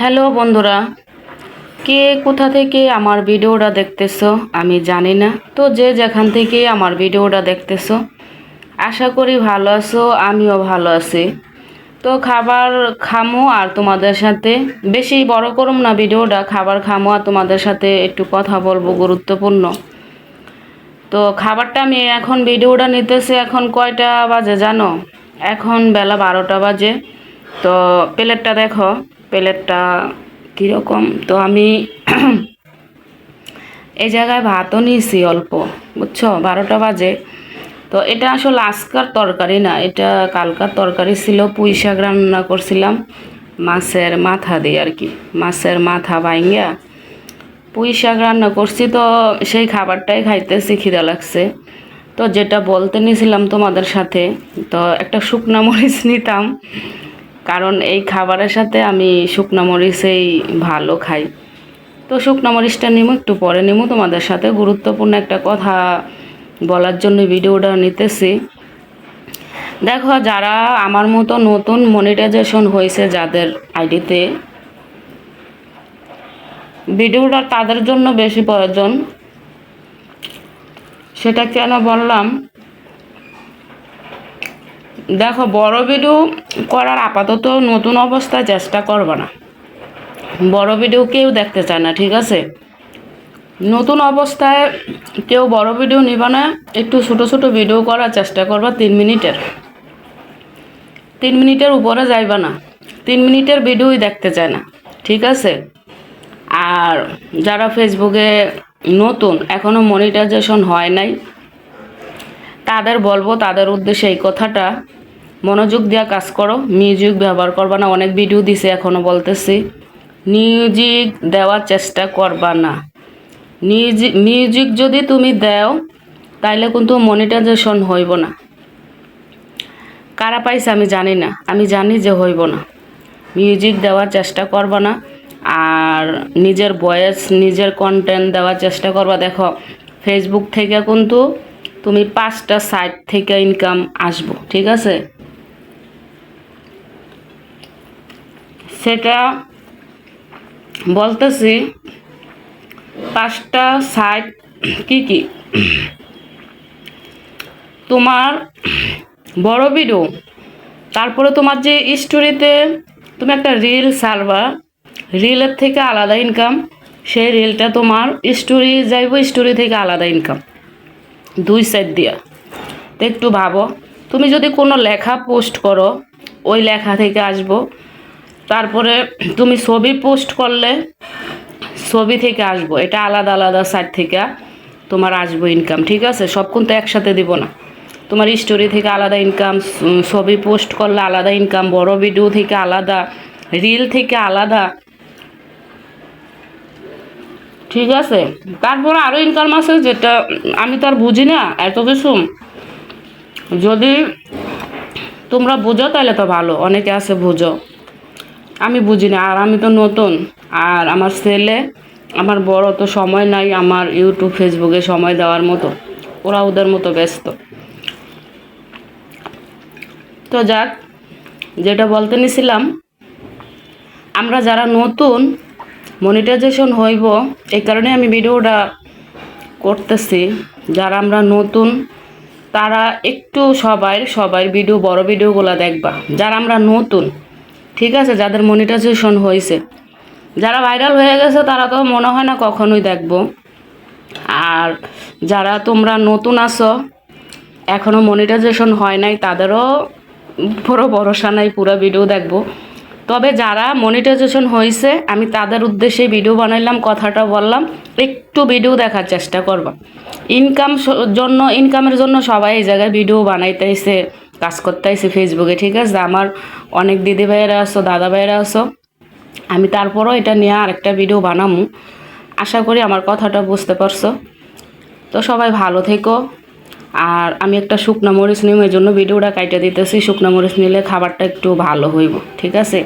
Hello বন্ধুরা, কে কোথা থেকে আমার ভিডিওটা দেখতেছো আমি জানি না। তো যে যেখান থেকে আমার ভিডিওটা দেখতেছো, আশা করি ভালো আছো, আমিও ভালো আছি। তো খাবার খামো আর তোমাদের সাথে, বেশি বড় করুম না ভিডিওটা, খাবার খামো আর তোমাদের সাথে একটু কথা বলব গুরুত্বপূর্ণ। তো খাবারটা আমি এখন ভিডিওটা নিতেছি, এখন কয়টা বাজে জানো? এখন বেলা বারোটা বাজে। তো প্লেটটা দেখো। প্লেটটা কীরকম? তো আমি এই জায়গায় ভাতও নিয়েছি অল্প, বুঝছ? বারোটা বাজে। তো এটা আসলে আজকার তরকারি না, এটা কালকার তরকারি ছিল, পুঁই শাক রান্না করছিলাম। মাছের মাথা দিয়ে আর কি, মাছের মাথা বাইঙ্গা পুঁই শাক রান্না করছি তো সেই খাবারটাই খাইতেছি, খিদা লাগছে। তো যেটা বলতে নিয়েছিলাম তোমাদের সাথে, তো একটা শুকনা মরিচ নিতাম। কারণ এই খাবারের সাথে আমি শুকনো মরিচেই ভালো খাই। তো শুকনো মরিচটা নিমু, একটু পরে নিমু। তোমাদের সাথে গুরুত্বপূর্ণ একটা কথা বলার জন্য ভিডিওটা নিতেছি। দেখো, যারা আমার মতো নতুন মনিটাইজেশন হয়েছে যাদের আইডিতে, ভিডিওটা তাদের জন্য বেশি প্রয়োজন। সেটা কেন বললাম? দেখো, বড় ভিডিও করার আপাতত নতুন অবস্থায় চেষ্টা করবে না। বড় ভিডিও কেউ দেখতে চায় না, ঠিক আছে? নতুন অবস্থায় কেউ বড় ভিডিও নিবা না, একটু ছোটো ছোটো ভিডিও করার চেষ্টা করবা তিন মিনিটের। তিন মিনিটের উপরে যাইবা না, তিন মিনিটের ভিডিওই দেখতে চায় না, ঠিক আছে? আর যারা ফেসবুকে নতুন এখনও মনিটাইজেশন হয় নাই, তাদের বলব, তাদের উদ্দেশ্যে এই কথাটা মনোযোগ দেওয়া কাজ করো। মিউজিক ব্যবহার করবা না, অনেক ভিডিও দিছে এখনও বলতেছি। মিউজিক দেওয়ার চেষ্টা করবা না। মিউজিক মিউজিক যদি তুমি দাও, তাইলে কিন্তু মনিটাইজেশন হইব না। কারা পাইছে আমি জানি না। আমি জানি যে হইব না। মিউজিক দেওয়ার চেষ্টা করবা না। আর নিজের ভয়েস নিজের কন্টেন্ট দেওয়ার চেষ্টা করবা। দেখো ফেসবুক থেকে কিন্তু তুমি পাঁচটা সাইট থেকে ইনকাম আসব, ঠিক আছে? সেটা বলতেছি পাঁচটা সাইট কি কি? তোমার বড় ভিডিও তারপরে তোমার যে স্টোরিতে তুমি একটা রিল সারবা রিলের থেকে আলাদা ইনকাম সেই রিলটা তোমার স্টোরি যাইব স্টোরি থেকে আলাদা ইনকাম দুই সাইড দিয়া। তো একটু ভাবো, তুমি যদি কোনো লেখা পোস্ট করো, ওই লেখা থেকে আসব তারপরে তুমি ছবি পোস্ট করলে, ছবি থেকে আসব। এটা আলাদা আলাদা সাইড থেকে তোমার আসব ইনকাম ঠিক আছে? সব কিন্তু একসাথে দিব না। তোমার স্টোরি থেকে আলাদা ইনকাম ছবি পোস্ট করলে আলাদা ইনকাম বড় ভিডিও থেকে আলাদা রিল থেকে আলাদা। ঠিক আছে? তারপর আরও ইনকাম আছে যেটা আমি তো আর বুঝি না, এত কিছু। যদি তোমরা বুঝো তাহলে তো ভালো, অনেকে আছে বুঝো। আমি বুঝি না, আর আমি তো নতুন। আর আমার ছেলে, আমার বড় তো সময় নাই আমার ইউটিউব, ফেসবুকে সময় দেওয়ার মতো। ওরা ওদের মতো ব্যস্ত। তো যাক, যেটা বলতে নিছিলাম, আমরা যারা নতুন মনিটাইজেশন হইব, এই কারণে আমি ভিডিওটা করতেছি। যারা আমরা নতুন, তারা একটু সবাই সবাই ভিডিও, বড় ভিডিওগুলো দেখবা। যারা আমরা নতুন ঠিক আছে, যাদের মনিটাইজেশন হয়েছে। যারা ভাইরাল হয়ে গেছে, তারা তো মনে হয় না কখনোই দেখব। আর যারা তোমরা নতুন আছো এখনও মনিটাইজেশন হয় নাই, তাদেরও পুরো ভরসা নাই, পুরো ভিডিও দেখব। তবে যারা মনিটাইজেশন হয়েছে, আমি তাদের উদ্দেশ্যে ভিডিও বানাইলাম, কথাটা বললাম, একটু ভিডিও দেখার চেষ্টা করবা। ইনকাম জন্য ইনকামের জন্য সবাই এই জায়গায় ভিডিও বানাইতেছে। কাজ করতে আইসে ফেসবুকে ঠিক আছে? আমার অনেক দিদি ভাইয়েরা আসো দাদা ভাইয়েরা আসো আমি তারপরও এটা নিয়ে আরেকটা ভিডিও বানামু। আশা করি আমার কথাটা বুঝতে পারছ। তো সবাই ভালো থেকো। আর আমি একটা শুকনো মরিচ নিম এই জন্য ভিডিওটা কাইটে দিতেছি। শুকনো মরিচ নিলে খাবারটা একটু ভালো হইব, ঠিক আছে?